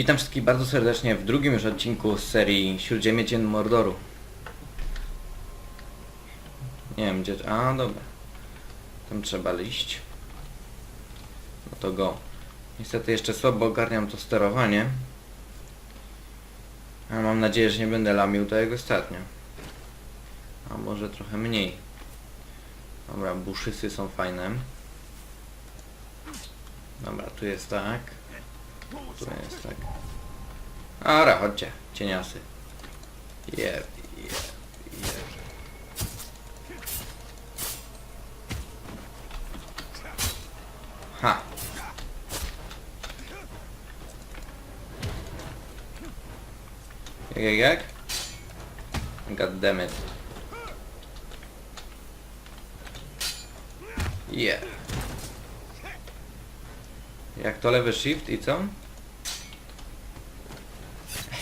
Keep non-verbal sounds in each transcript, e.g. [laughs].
Witam wszystkich bardzo serdecznie w drugim już odcinku z serii Śródziemie Cien Mordoru. Nie wiem gdzie... A, dobra. Tam trzeba liść. No to go. Niestety jeszcze słabo ogarniam to sterowanie. Ale mam nadzieję, że nie będę lamił tak jak ostatnio. A może trochę mniej. Dobra, buszysy są fajne. Dobra, tu jest tak. Tu jest tak. Ara, chodźcie, cieniasy. Jeb, jeb, jeb. Ha! Jak, jak, jak? God damn it. Yeah. Jak to lewy shift i co?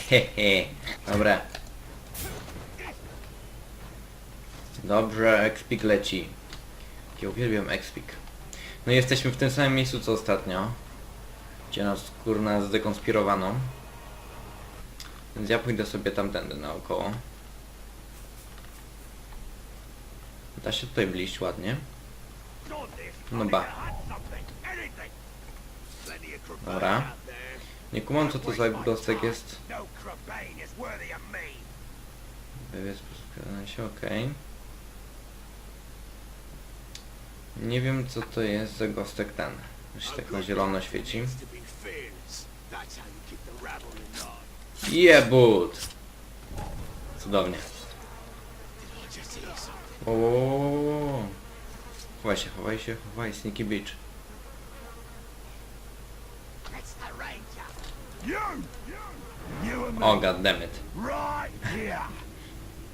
Hehe, [laughs] dobra. Dobrze, Expik leci. Ja uwielbiam Expik. No i jesteśmy w tym samym miejscu co ostatnio. Gdzie nas kurna zdekonspirowano. Więc ja pójdę sobie tamtędy naokoło. Da się tutaj bliść ładnie. No ba. Dobra. Nie kumam co to za gostek jest. Wywiad spotkania się, okej. Nie wiem co to jest za gostek ten. Się tak na zielono świeci. Jebut! Cudownie. Wo. Chowaj się, chowaj się, chowaj, Sneaky Beach. You! You and me O, goddammit. right here.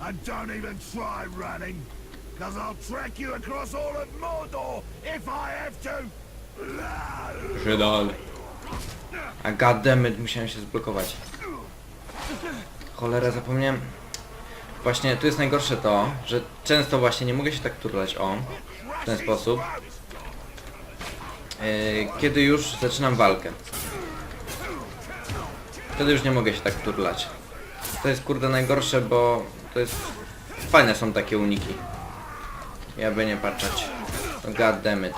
And don't even try running, because I'll track you across all of Mordor if I have to. Żydol. A goddammit, musiałem się zblokować. Cholera, zapomniałem. Właśnie, tu jest najgorsze to, że często właśnie nie mogę się tak turlać, o, w ten sposób. Yy, kiedy już zaczynam walkę. Wtedy już nie mogę się tak turlać. To jest kurde najgorsze, bo to jest... Fajne są takie uniki. Ja by nie patrzeć. No God damn it.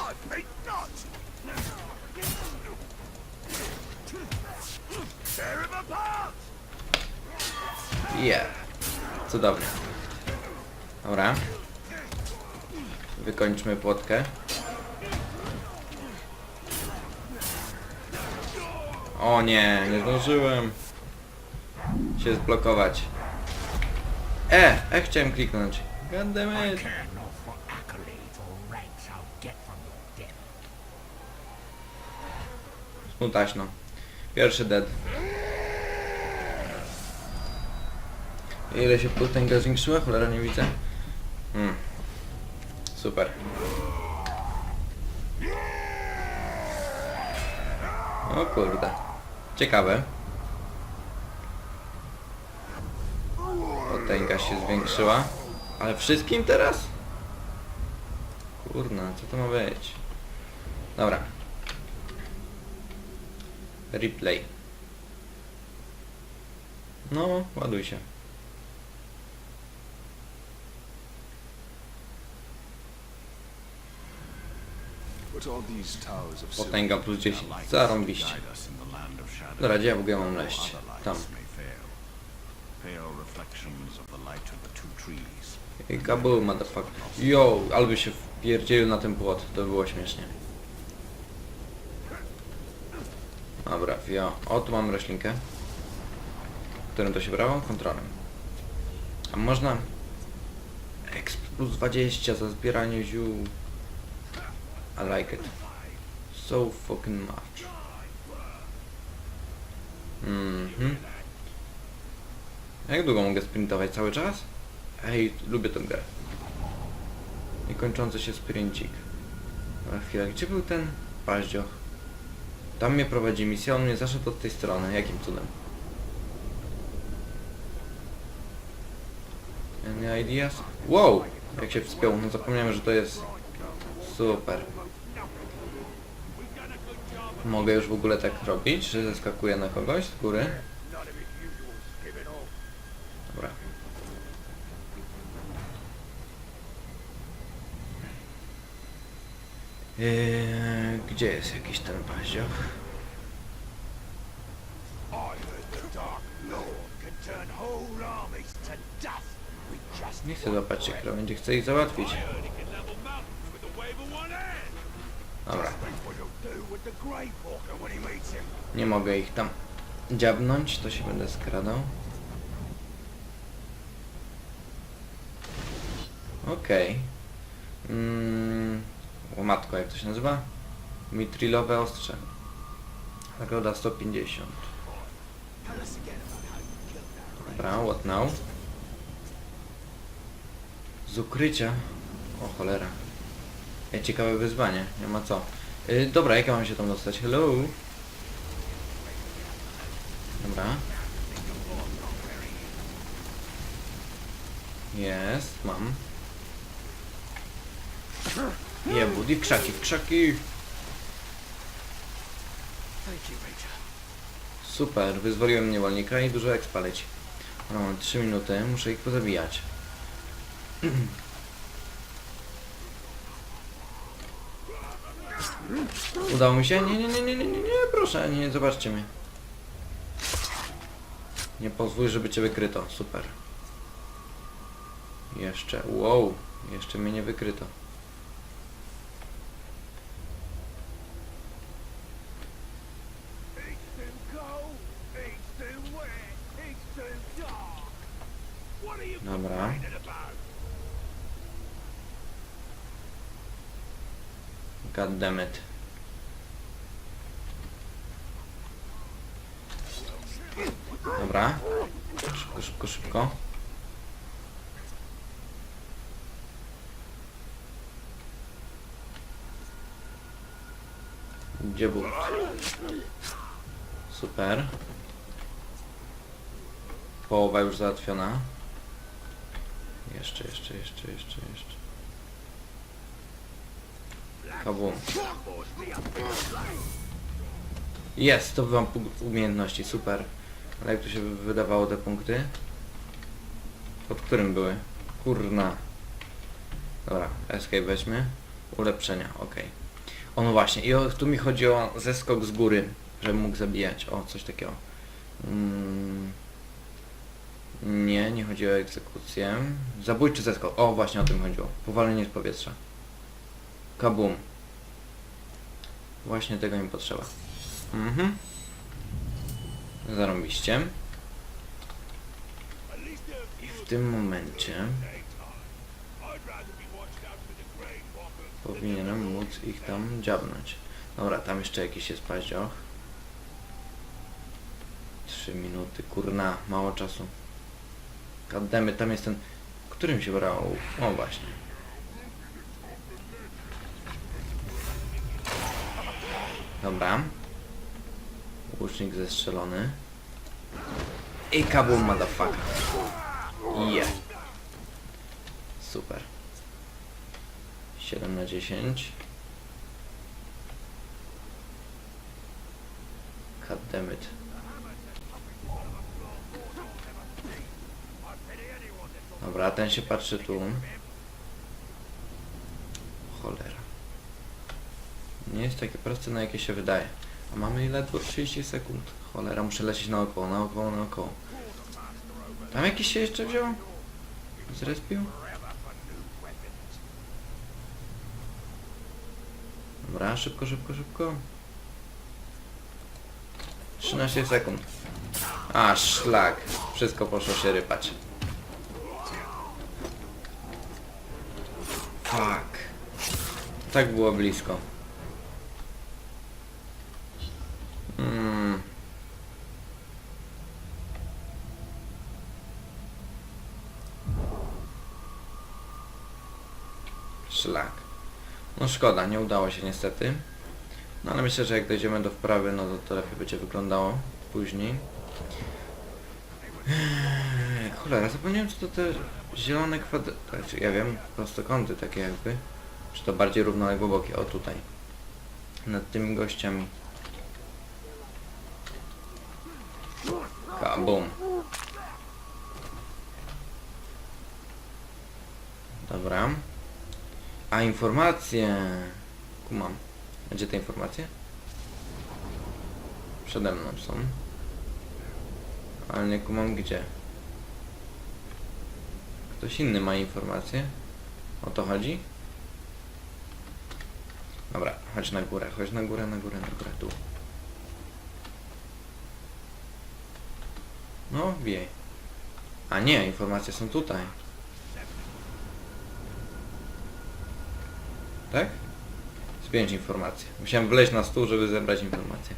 Yeah. Cudownie. Dobra. Wykończmy płotkę. O nie, nie zdążyłem się zblokować. E, e chciałem kliknąć. God damn it. Care not for accolades or ranks I'll get from your death. Smutaśno. Pierwszy dead. Ile się potęga zwiększyła? Cholera nie widzę. Ciekawe. Potęga się zwiększyła. Ale wszystkim teraz? Kurna, co to ma być? Dobra. Replay. No, ładuj się. What are these towers of Potęga plus 10. Zarąbiście. Dobra, gdzie ja w ogóle mam leść? Tam. I kabuł, motherfucker. Yo, albo się wpierdzielił na ten płot. To by było śmiesznie. Dobra, ja. O, tu mam roślinkę. Którym to się brało? Kontrolem. A można... Exp plus 20 za zbieranie ziół. I like it. So fucking much. Mhm. Jak długo mogę sprintować? Cały czas? Ej, lubię tę grę. Niekończący się sprincik. Na chwilę, gdzie był ten paździoch? Tam mnie prowadzi misja, on mnie zaszedł od tej strony. Jakim cudem? Any ideas? Wow! Jak się wspiął, no zapomniałem, że to jest... Super. Mogę już w ogóle tak robić, że zeskakuję na kogoś z góry? Dobra. Eee, gdzie jest jakiś ten paździoch? Nie chcę złapać się krawędzi, chcę ich załatwić. Nie mogę ich tam dziabnąć, to się będę skradał. Okej. Mm, o matko, jak to się nazywa? Mitrilowe ostrze. Nagroda 150. Tell us again about how you killed that Dobra, what now? Z ukrycia. O cholera. Ej, ciekawe wyzwanie, nie ma co. Y, dobra, jak ja mam się tam dostać? Hello? Dobra. Jest, mam. Nie, budzi krzaki, w krzaki! Super, wyzwoliłem niewolnika i dużo expa leci. Mam 3 minuty, muszę ich pozabijać. [clears throat] Udało mi się? Nie, nie, nie, nie, nie, nie, nie, proszę, nie, zobaczcie mnie. Nie pozwól, żeby cię wykryto, super. Jeszcze, wow, jeszcze mnie nie wykryto. God damn it. Dobra. Szybko, szybko, szybko. Gdzie był? Super. Połowa już załatwiona. Jeszcze, jeszcze, jeszcze, jeszcze, jeszcze. Kabum. Jest, to wam umiejętności, super. Ale jak tu się wydawało te punkty? Pod którym były? Kurna. Dobra, escape weźmy. Ulepszenia, ok. O no właśnie, i o, tu mi chodzi o zeskok z góry, żebym mógł zabijać. O, coś takiego. Mm. Nie, nie chodzi o egzekucję. Zabójczy zeskok. O, właśnie o tym chodziło. Powalenie z powietrza. Kabum. Właśnie tego mi potrzeba. Mhm. I w tym momencie powinienem móc ich tam dziabnąć. Dobra, tam jeszcze jakiś jest paździoch. Trzy minuty, kurna, mało czasu. Godemy, tam jest ten... Którym się brał? O właśnie. Dobra. Łucznik zestrzelony. I kabum motherfucker. Yeah. Super. 7 na 10. God damn it. Dobra, ten się patrzy tu. Cholera. Nie jest takie proste, na jakie się wydaje. A mamy ledwo 30 sekund. Cholera, muszę lecieć naokoło, naokoło, naokoło. Tam jakiś się jeszcze wziął? Zrespił? Dobra, szybko, szybko, szybko. 13 sekund. A, szlak. Wszystko poszło się rypać. Fuck. Tak było blisko. No szkoda, nie udało się niestety. No ale myślę, że jak dojdziemy do wprawy, no to, to lepiej będzie wyglądało później. Eee, cholera, zapomniałem, czy to te zielone kwadraty, znaczy, ja wiem, prostokąty takie jakby. Czy to bardziej równoległe boki? O, tutaj. Nad tymi gościami. Kabum. Dobra. A informacje... Kumam. Gdzie te informacje? Przede mną są. Ale nie kumam gdzie. Ktoś inny ma informacje? O to chodzi? Dobra, chodź na górę, chodź na górę, na górę, na górę, tu. No, wie. A nie, informacje są tutaj. Tak? Spięć informacje. Musiałem wleźć na stół, żeby zebrać informacje.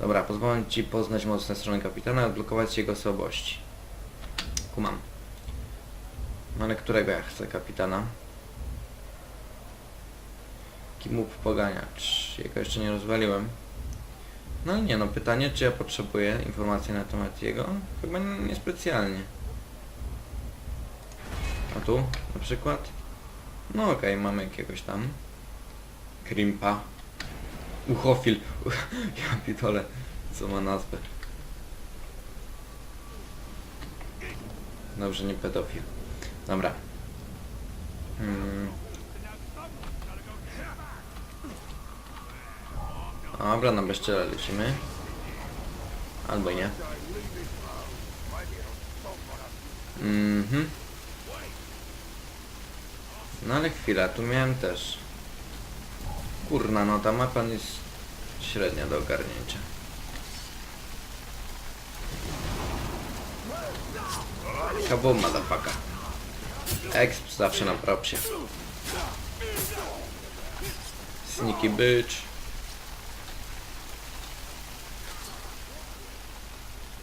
Dobra, pozwolę Ci poznać mocne strony kapitana odblokować jego słabości. Kumam. No ale którego ja chcę kapitana? Kimów poganiacz. Jego jeszcze nie rozwaliłem. No nie no, pytanie czy ja potrzebuję informacji na temat jego? Chyba nie- niespecjalnie. A tu na przykład? No okej, mamy jakiegoś tam. Krimpa. Uchofil. [laughs] Ja pitole, co ma nazwę. Dobrze, nie pedofil. Dobra. Hmm. Dobra, na bezczele lecimy. Albo nie. Mhm. No ale chwila, tu miałem też. Kurna, no ta mapa jest średnia do ogarnięcia. Kabum, motherfucker. Exp zawsze na propsie. Sneaky bitch.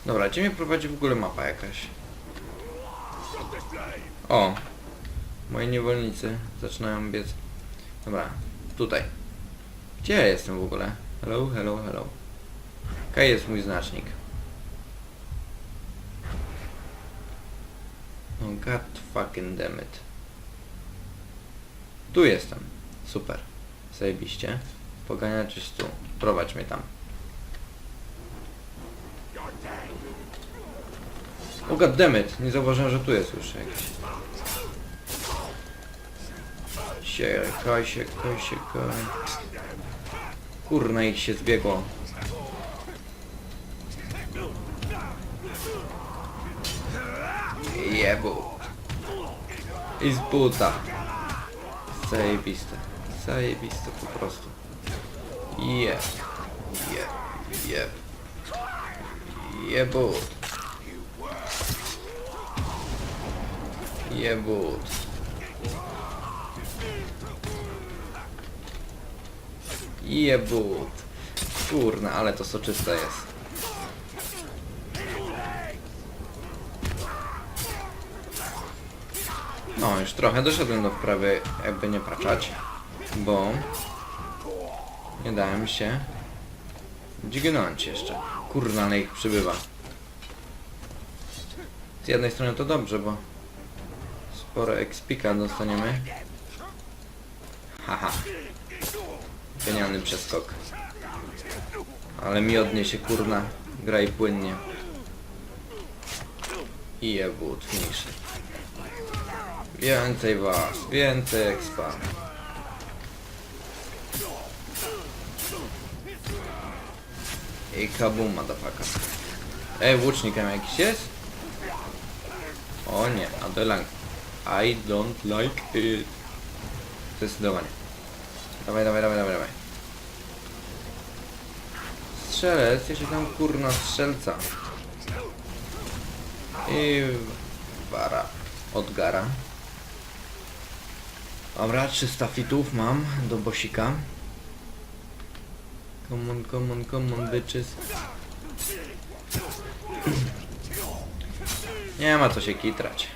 Dobra, gdzie mnie prowadzi w ogóle mapa jakaś? O! Moi niewolnicy zaczynają biec. Dobra, tutaj. Gdzie ja jestem w ogóle? Hello, hello, hello. Jaki jest mój znacznik? No god fucking damn it. Tu jestem. Super. Zajebiście. Poganiacz tu. Prowadź mnie tam. O god damn it. Nie zauważyłem, że tu jest już jakiś. Siekaj, siekaj, siekaj. Kurna ich się zbiegło. Jebu. I z buta. Zajebiste. Zajebiste po prostu. Jeb. Jeb. Jeb. Jebut. Jebut. Jebut. Kurna, ale to soczyste jest. No, już trochę doszedłem do wprawy, jakby nie patrzeć, bo nie dałem się dźgnąć jeszcze. Kurna, ale ich przybywa. Z jednej strony to dobrze, bo sporo expika dostaniemy. Haha. Genialny przeskok. Ale mi odniesie kurna. Graj płynnie. I jebut mniejszy. Więcej was, więcej expa. I kabum, motherfucker. Ej, łucznikiem jakiś jest? O nie, Adelang. I don't like it. Zdecydowanie. Dawaj, dawaj, dawaj, dawaj, dawaj. Strzelec, się tam kurna strzelca. I wara od gara. Dobra, 300 fitów mam do bosika. Come on, come on, come on, bitches. Nie ma co się kitrać.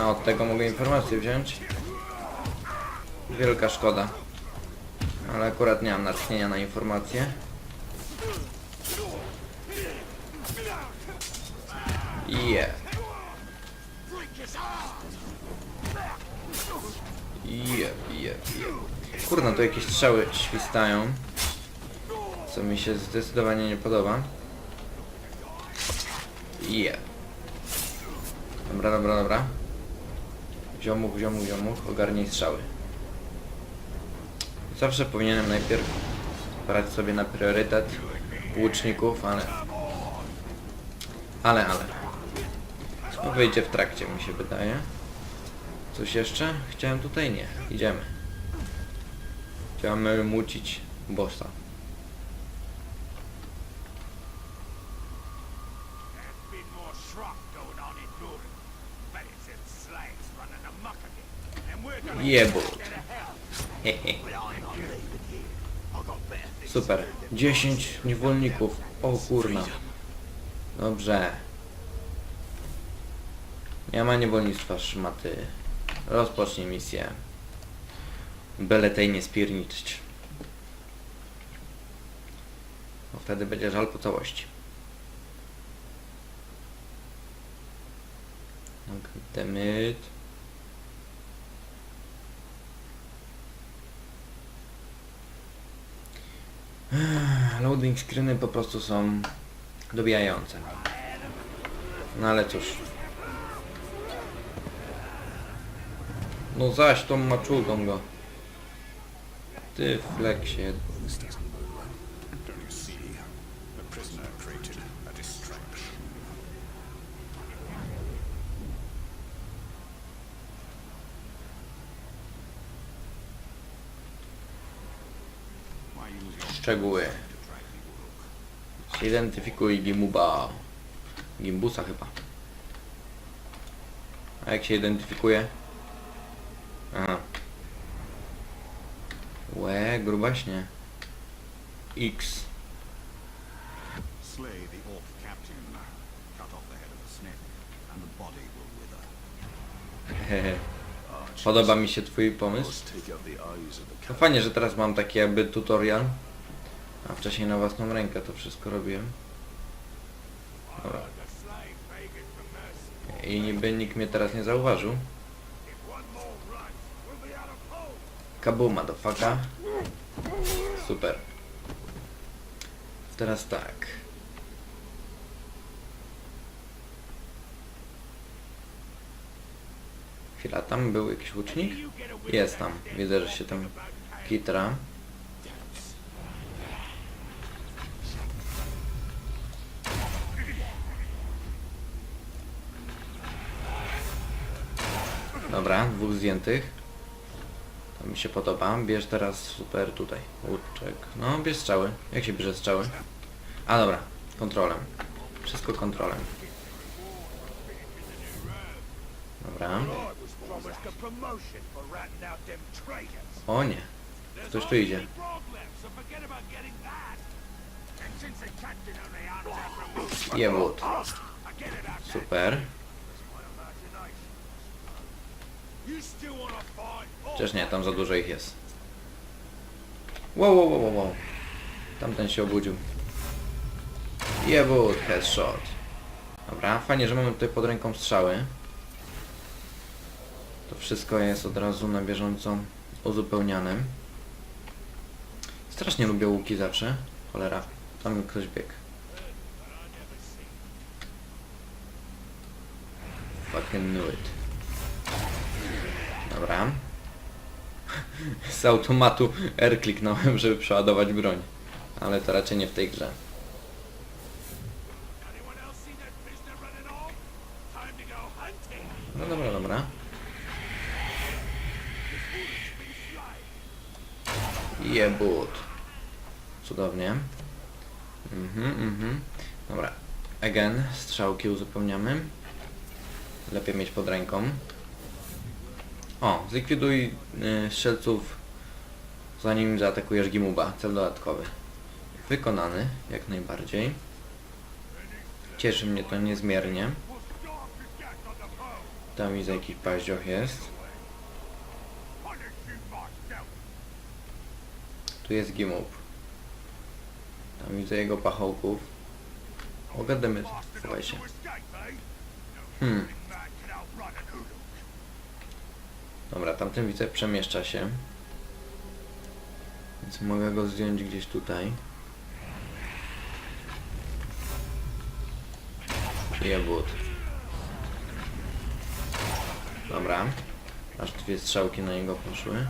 A od tego mogę informację wziąć. Wielka szkoda. Ale akurat nie mam natchnienia na informacje. Yeah. Jeb, jeb, jeb. Kurna, tu jakieś strzały świstają. Co mi się zdecydowanie nie podoba. Je. Dobra, dobra, dobra. Ziomuk, ziomuk, ziomuk, ogarnij strzały. Zawsze powinienem najpierw brać sobie na priorytet łuczników, ale... Ale, ale. To wyjdzie w trakcie, mi się wydaje. Coś jeszcze? Chciałem tutaj? Nie. Idziemy. Chciałem mucić bossa. Jebo. [laughs] Super. 10 niewolników. O kurna. Dobrze. Nie ma niewolnictwa, szmaty. Rozpocznij misję. Byle tej nie spierniczyć. Bo wtedy będzie żal po całości. Demyt. Loading screeny po prostu są dobijające. No ale cóż. No zaś tą maczudą go. Ty fleksie. Szczegóły. Zidentyfikuj Gimuba. Gimbusa chyba. A jak się identyfikuje? Aha. Łe, grubaśnie. X. Slay the Orc captain. Cut off the head of the snake, and the body will wither. Hehe. [laughs] Podoba mi się twój pomysł. To cat. fajnie, że teraz mam taki jakby tutorial. Wcześniej na własną rękę to wszystko robiłem. Dobra. I niby nikt mnie teraz nie zauważył. If one more runs, we'll be out of hope. Kabu motherfucker. Super. Teraz tak. Chwila, tam był jakiś łucznik? Jest tam. Widzę, że się tam kitra. Dobra, dwóch zdjętych. To mi się podoba. Bierz teraz super tutaj. Łuczek. No, bierz strzały. Jak się bierze strzały? A dobra, kontrolem. Wszystko kontrolem. Dobra. O nie. Ktoś tu idzie. There's only Chociaż nie, tam za dużo ich jest. Wow, wow, wow, wow. Tamten się obudził. Jewód, headshot. Dobra, fajnie, że mamy tutaj pod ręką strzały. To wszystko jest od razu na bieżąco uzupełniane. Strasznie lubię łuki zawsze. Cholera, tam ktoś biegł. Fucking knew it. Dobra. Z automatu R kliknąłem, żeby przeładować broń. Ale to raczej nie w tej grze. No dobra, dobra. Jebut. Cudownie. Mhm, mhm. Dobra. Again, strzałki uzupełniamy. Lepiej mieć pod ręką. O, zlikwiduj y, strzelców zanim zaatakujesz Gimuba. Cel dodatkowy. Wykonany, jak najbardziej. Cieszy mnie to niezmiernie. Tam widzę jakiś paździoch jest. Tu jest Gimub. Tam widzę jego pachołków. Ogadamy, chowaj się. Hmm, dobra, tamten widzę przemieszcza się. Więc mogę go zdjąć gdzieś tutaj. Jebut. Dobra. Aż dwie strzałki na niego poszły.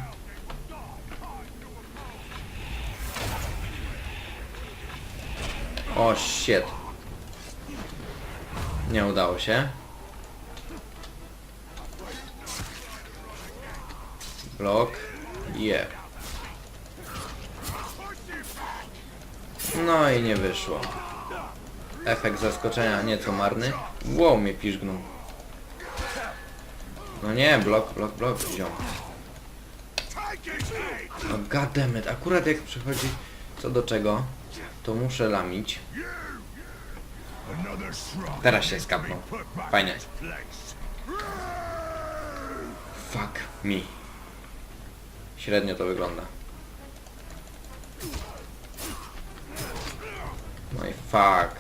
O shit. Nie udało się. Blok. Je. No i nie wyszło. Efekt zaskoczenia nieco marny. Wow, mnie piżgnął. No nie, blok, blok, blok, head! No goddammit, akurat jak przychodzi co do czego, to muszę lamić. Teraz się skapnął. Fajnie. Fuck me. Średnio to wygląda. No i fuck.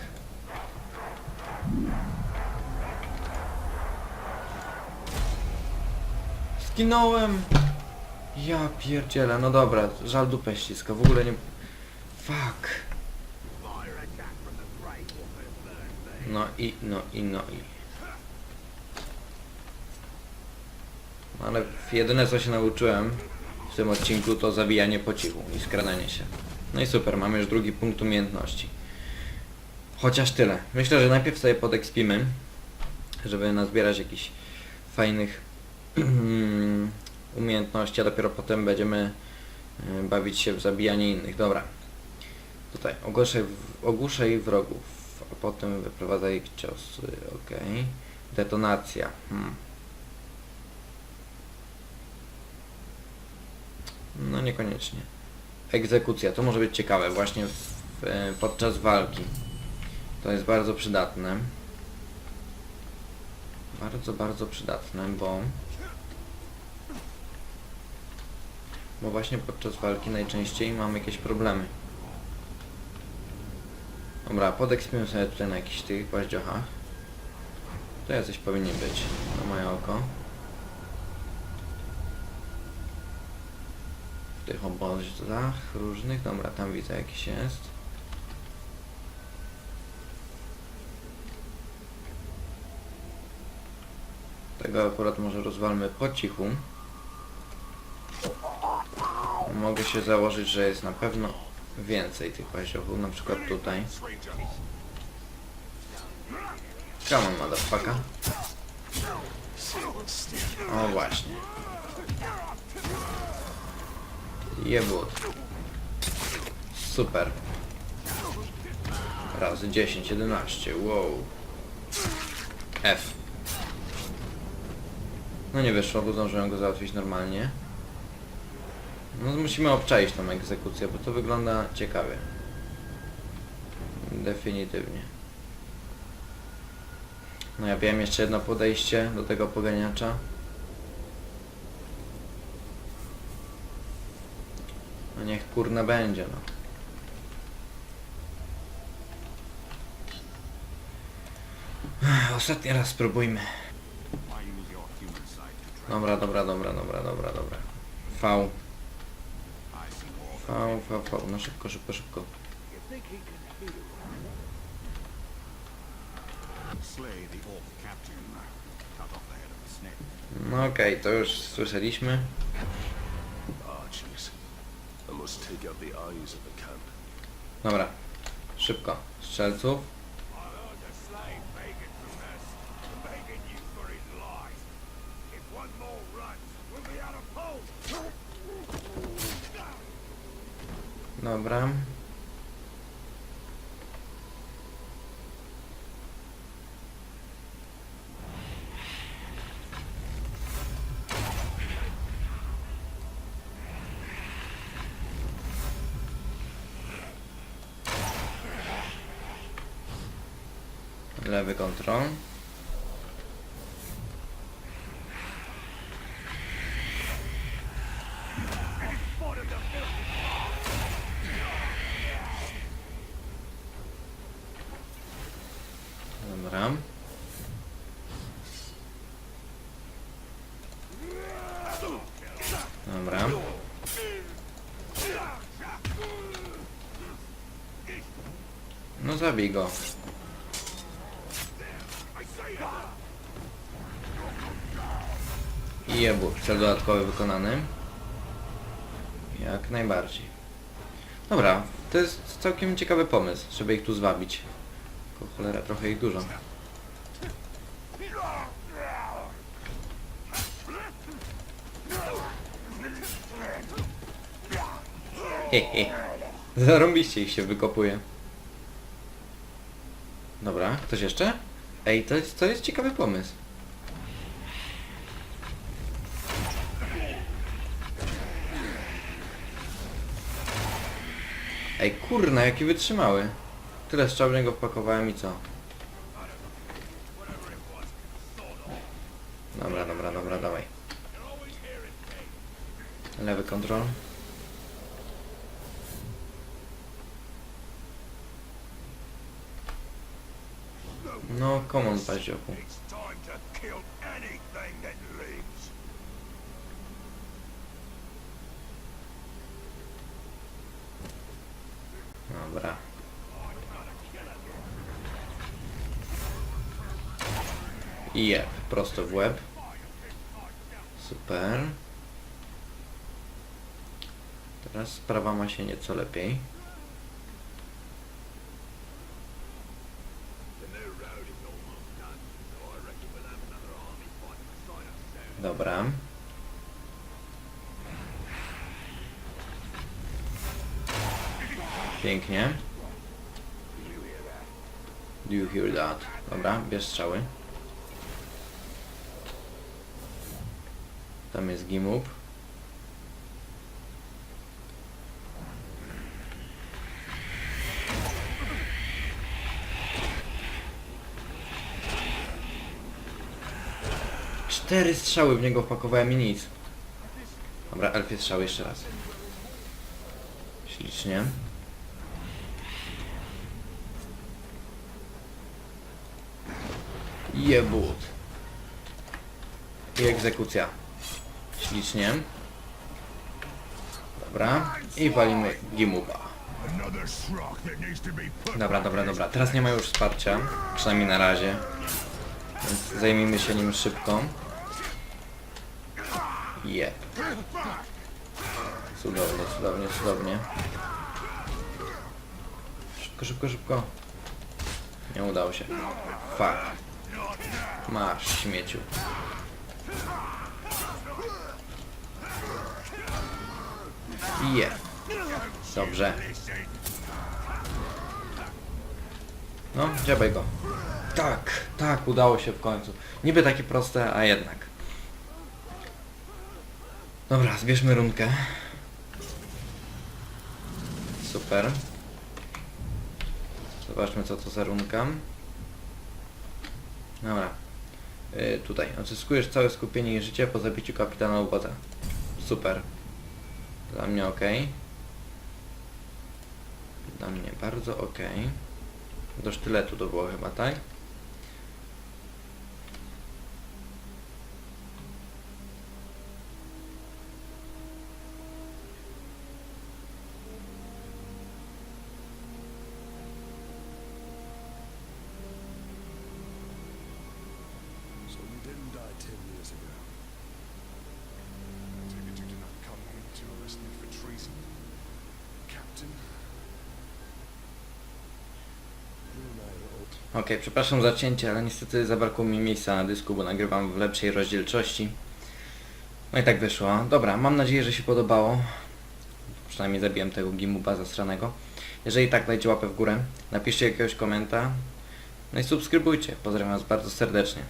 Zginąłem! Ja pierdzielę, no dobra, żal dupę ściska, w ogóle nie... Fuck. No i, no i, no i. No Ale jedyne co się nauczyłem w tym odcinku to zabijanie po cichu i skradanie się. No i super, mamy już drugi punkt umiejętności. Chociaż tyle. Myślę, że najpierw sobie podekspimy, żeby nazbierać jakichś fajnych [clears throat] umiejętności, a dopiero potem będziemy y, bawić się w zabijanie innych. Dobra. Tutaj, ogłuszaj, ogłuszaj wrogów, a potem wyprowadzaj ich ciosy. Okej. Detonacja. Hmm. No niekoniecznie. Egzekucja, to może być ciekawe właśnie w, w, podczas walki. To jest bardzo przydatne. Bardzo, bardzo przydatne, bo... Bo właśnie podczas walki najczęściej mamy jakieś problemy. Dobra, podekspimy sobie tutaj na jakichś tych paździochach. To jacyś powinni być, na moje oko. Tych obozach różnych. Dobra, tam widzę jakiś jest. Tego akurat może rozwalmy po cichu. Mogę się założyć, że jest na pewno więcej tych paździochów, na przykład tutaj. Come on, motherfucker. O właśnie. Jebut. Super. Razy 10, 11. Wow. F. No nie wyszło, bo zdążyłem go załatwić normalnie. No musimy obczaić tą egzekucję, bo to wygląda ciekawie. Definitywnie. No ja wiem jeszcze jedno podejście do tego poganiacza. Niech kurna będzie, no. Ostatni raz spróbujmy. Dobra, dobra, dobra, dobra, dobra, dobra. V. V, V, V. No szybko, szybko, szybko. No okej, to już słyszeliśmy. Archers. I must take out the eyes of the camp. Dobra, szybko. Strzelców. I Control. Dobra. Dobra. No zabij. I jebu, cel dodatkowy wykonany. Jak najbardziej. Dobra, to jest całkiem ciekawy pomysł, żeby ich tu zwabić. Tylko cholera, trochę ich dużo. Hehe. Zarąbiście ich się wykopuje. Dobra, ktoś jeszcze? Ej, to jest, to jest ciekawy pomysł. Ej, kurna, jaki wytrzymały. Tyle w niego wpakowałem i co? Dobra, dobra, dobra, dawaj. Lewy kontrol. No, come on, paździoku. It's time to kill anything that lives. Dobra. I jeb, prosto w łeb. Super. Teraz sprawa ma się nieco lepiej. Dobra. Pięknie. Do you hear that? Dobra, bierz strzały. Tam jest Gimub. Cztery strzały w niego wpakowałem i nic. Dobra, elfie strzały jeszcze raz. Ślicznie. Jebut. I egzekucja. Ślicznie. Dobra. I walimy Gimuba. Dobra, dobra, dobra. Teraz nie ma już wsparcia. Przynajmniej na razie. Więc zajmijmy się nim szybko. Jeb. Cudownie, cudownie, cudownie. Szybko, szybko, szybko. Nie udało się. Fuck. Masz, śmieciu. Je. Dobrze. No, dziabaj go. Tak, tak, udało się w końcu. Niby takie proste, a jednak. Dobra, zbierzmy runkę. Super. Zobaczmy co to za runka. Dobra. Yy, tutaj. Odzyskujesz całe skupienie i życie po zabiciu kapitana ubota. Super. Dla mnie ok. Dla mnie bardzo ok. Do sztyletu to było chyba, tak? So you didn't die ten years ago. I take it you did not come here to arrest me for treason? Captain? You and I are old. Okej, przepraszam za cięcie, ale niestety zabrakło mi miejsca na dysku, bo nagrywam w lepszej rozdzielczości. No i tak wyszło. Dobra, mam nadzieję, że się podobało. Przynajmniej zabiłem tego gimuba zastranego. Jeżeli tak, dajcie łapę w górę, napiszcie jakiegoś komenta. No i subskrybujcie. Pozdrawiam Was bardzo serdecznie.